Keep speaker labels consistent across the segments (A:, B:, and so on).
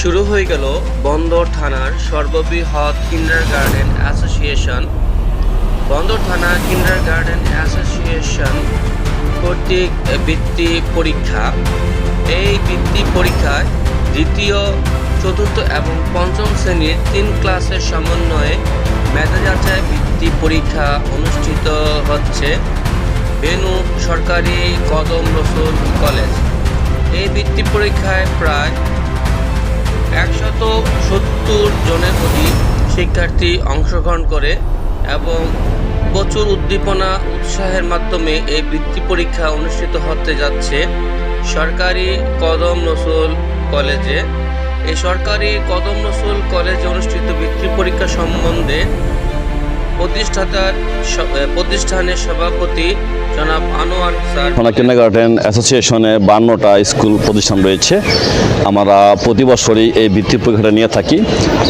A: শুরু হয়ে গেল বন্দর থানার সর্ববৃহৎ কিন্ডার গার্ডেন অ্যাসোসিয়েশন। বন্দর থানা কিন্ডার গার্ডেন অ্যাসোসিয়েশন কর্তৃক বৃত্তি পরীক্ষা। এই বৃত্তি পরীক্ষায় দ্বিতীয়, চতুর্থ এবং পঞ্চম শ্রেণির তিন ক্লাসের সমন্বয়ে মেধা যাচাই বৃত্তি পরীক্ষা অনুষ্ঠিত হচ্ছে বেনু সরকারি কদম রসুল কলেজ। এই বৃত্তি পরীক্ষায় প্রায় একশত সত্তর জনের অধিক শিক্ষার্থী অংশগ্রহণ করে এবং প্রচুর উদ্দীপনা, উৎসাহের মাধ্যমে এই বৃত্তি পরীক্ষা অনুষ্ঠিত হতে যাচ্ছে সরকারি কদম রসুল কলেজে। এই সরকারি কদম রসুল কলেজে অনুষ্ঠিত বৃত্তি পরীক্ষা সম্বন্ধে প্রতিষ্ঠাতার প্রতিষ্ঠানের সভাপতি জনাব
B: অ্যাসোসিয়েশনে বান্নটা স্কুল প্রতিষ্ঠান রয়েছে। আমরা প্রতি বছরই এই বৃত্তি পরীক্ষাটা নিয়ে থাকি।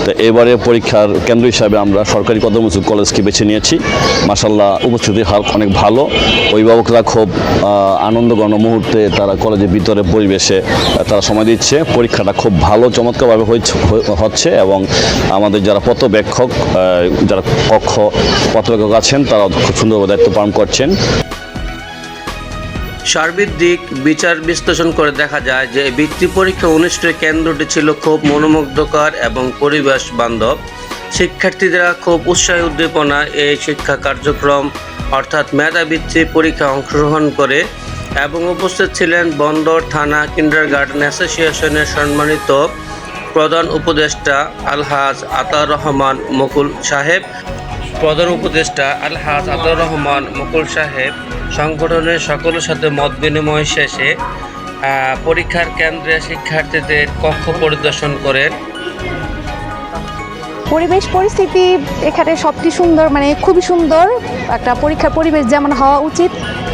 B: তো এবারে পরীক্ষার কেন্দ্র হিসাবে আমরা সরকারি কদম কলেজকে বেছে নিয়েছি। মাসাল্লাহ উপস্থিতির হার অনেক ভালো। অভিভাবকরা খুব আহ, আনন্দঘন মুহূর্তে তারা কলেজের ভিতরে পরিবেশে তারা সময় দিচ্ছে। পরীক্ষাটা খুব ভালো চমৎকারভাবে হচ্ছে এবং আমাদের যারা পথব্যাক্ষক যারা কক্ষ পথব্যাক্ষক আছেন, তারা খুব সুন্দরভাবে দায়িত্ব পালন করছেন।
A: সার্বিক দিক বিচার বিশ্লেষণ করে দেখা যায় যে বৃত্তি পরীক্ষা অনুষ্ঠিত কেন্দ্রটি ছিল খুব মনোমুগ্ধকর এবং পরিবেশ বান্ধব শিক্ষার্থীরা খুব উৎসাহী উদ্দীপনা এই শিক্ষা কার্যক্রম, অর্থাৎ মেধাবৃত্তি পরীক্ষা অংশগ্রহণ করে এবং উপস্থিত ছিলেন বন্দর থানা কিন্ডার গার্ডেন অ্যাসোসিয়েশনের সম্মানিত প্রধান উপদেষ্টা আলহাজ আতার রহমান মুকুল সাহেব। প্রধান উপদেষ্টা আলহাজ আতার রহমান মুকুল সাহেব সংগঠনের সকলের সাথে মত বিনিময় শেষে পরীক্ষার কেন্দ্রে শিক্ষার্থীদের কক্ষ পরিদর্শন করেন।
C: পরিবেশ পরিস্থিতি এখানে সবটি সুন্দর মানে খুবই সুন্দর। একটা পরীক্ষার পরিবেশ যেমন হওয়া উচিত,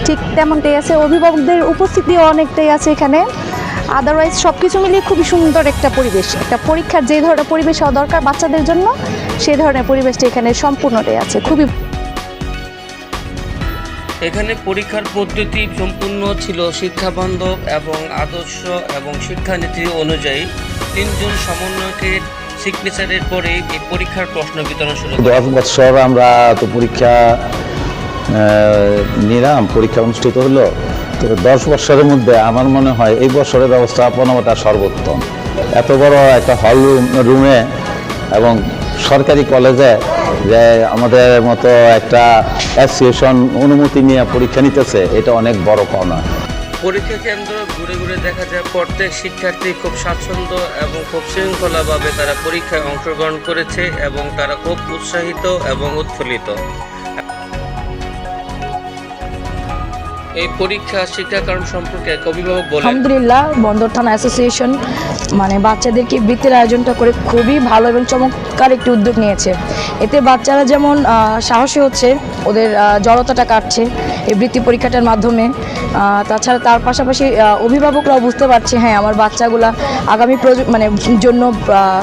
C: ঠিক তেমনটাই আছে। অভিভাবকদের উপস্থিতিও অনেকটাই আছে এখানে। আদারওয়াইজ সব কিছু মিলিয়ে খুবই সুন্দর একটা পরিবেশ। একটা পরীক্ষার যে ধরনের পরিবেশ হওয়া দরকার বাচ্চাদের জন্য সেই ধরনের পরিবেশটা এখানে সম্পূর্ণটাই আছে। খুবই
A: এখানে পরীক্ষার পদ্ধতি সম্পূর্ণ ছিল শিক্ষাবান্ধব এবং আদর্শ এবং শিক্ষানীতি অনুযায়ী। তিনজন সমন্বয়কের সিগনেচারের পরে এই পরীক্ষার প্রশ্ন বিতরণ শুরু
D: দশ বছর আমরা তো পরীক্ষা আহ, নিলাম পরীক্ষা অনুষ্ঠিত হলো। তো দশ বছরের মধ্যে আমার মনে হয় এই বছরের ব্যবস্থাপনাটা সর্বোত্তম। এত বড় একটা হল রুম এবং সরকারি কলেজে যে আমাদের মতো একটা অ্যাসোসিয়েশন অনুমতি নিয়ে পরীক্ষা নিতেছে, এটা অনেক বড় পাওনা
A: পরীক্ষা কেন্দ্র ঘুরে ঘুরে দেখা যায় প্রত্যেক শিক্ষার্থী খুব স্বাচ্ছন্দ্য এবং খুব শৃঙ্খলাভাবে তারা পরীক্ষায় অংশগ্রহণ করেছে এবং তারা খুব উৎসাহিত এবং উৎফুল্লিত। এই পরীক্ষা শিক্ষাকরণ সম্পর্কে এক অভিভাবক বলেন।
E: আলহামদুলিল্লাহ, বন্দর থানা অ্যাসোসিয়েশন মানে বাচ্চাদেরকে বৃত্তির আয়োজনটা করে খুবই ভালো এবং চমৎকার একটি উদ্যোগ নিয়েছে। এতে বাচ্চারা যেমন সাহসী হচ্ছে, ওদের জড়তাটা কাটছে এই বৃত্তি পরীক্ষাটার মাধ্যমে। তাছাড়া তার পাশাপাশি অভিভাবকরাও বুঝতে পারছে হ্যাঁ আমার বাচ্চাগুলা আগামী মানে জন্য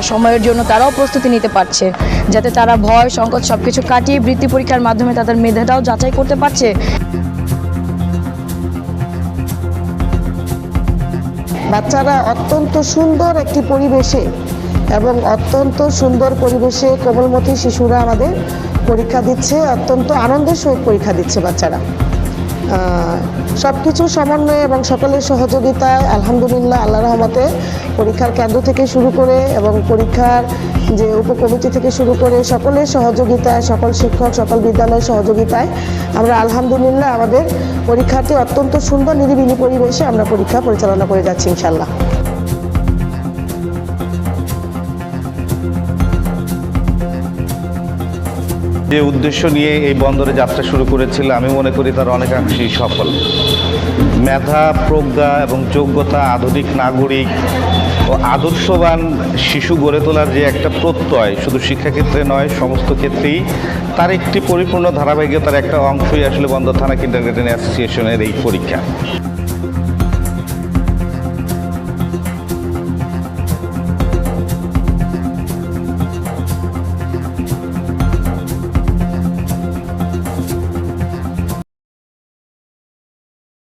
E: সময়ের জন্য তারাও প্রস্তুতি নিতে পারছে, যাতে তারা ভয়, সংকট সব কিছু কাটিয়ে বৃত্তি পরীক্ষার মাধ্যমে তাদের মেধাটাও যাচাই করতে পারছে।
F: বাচ্চারা অত্যন্ত সুন্দর একটি পরিবেশে এবং অত্যন্ত সুন্দর পরিবেশে কোমলমতি শিশুরা আমাদের পরীক্ষা দিচ্ছে, অত্যন্ত আনন্দের সহিত পরীক্ষা দিচ্ছে বাচ্চারা। সব কিছু সমন্বয়ে এবং সকলের সহযোগিতায় আলহামদুলিল্লাহ আল্লাহ রহমতে পরীক্ষার কেন্দ্র থেকে শুরু করে এবং পরীক্ষার যে উপকমিটি থেকে শুরু করে সকলের সহযোগিতায়, সকল শিক্ষক, সকল বিদ্যালয়ের সহযোগিতায় আমরা আলহামদুলিল্লাহ আমাদের পরীক্ষাটি অত্যন্ত সুন্দর, নিরিবিলি পরিবেশে আমরা পরীক্ষা পরিচালনা করে যাচ্ছি ইনশাল্লাহ
G: যে উদ্দেশ্য নিয়ে এই বন্দরে যাত্রা শুরু করেছিল, আমি মনে করি তার অনেকাংশেই সফল। মেধা, প্রজ্ঞা এবং যোগ্যতা, আধুনিক নাগরিক ও আদর্শবান শিশু গড়ে তোলার যে একটা প্রত্যয় শুধু শিক্ষাক্ষেত্রে নয়, সমস্ত ক্ষেত্রেই তার একটি পরিপূর্ণ ধারাবাহিকতার একটা অংশই আসলে বন্দর থানা কিন্ডারগার্টেন অ্যাসোসিয়েশনের এই পরীক্ষা।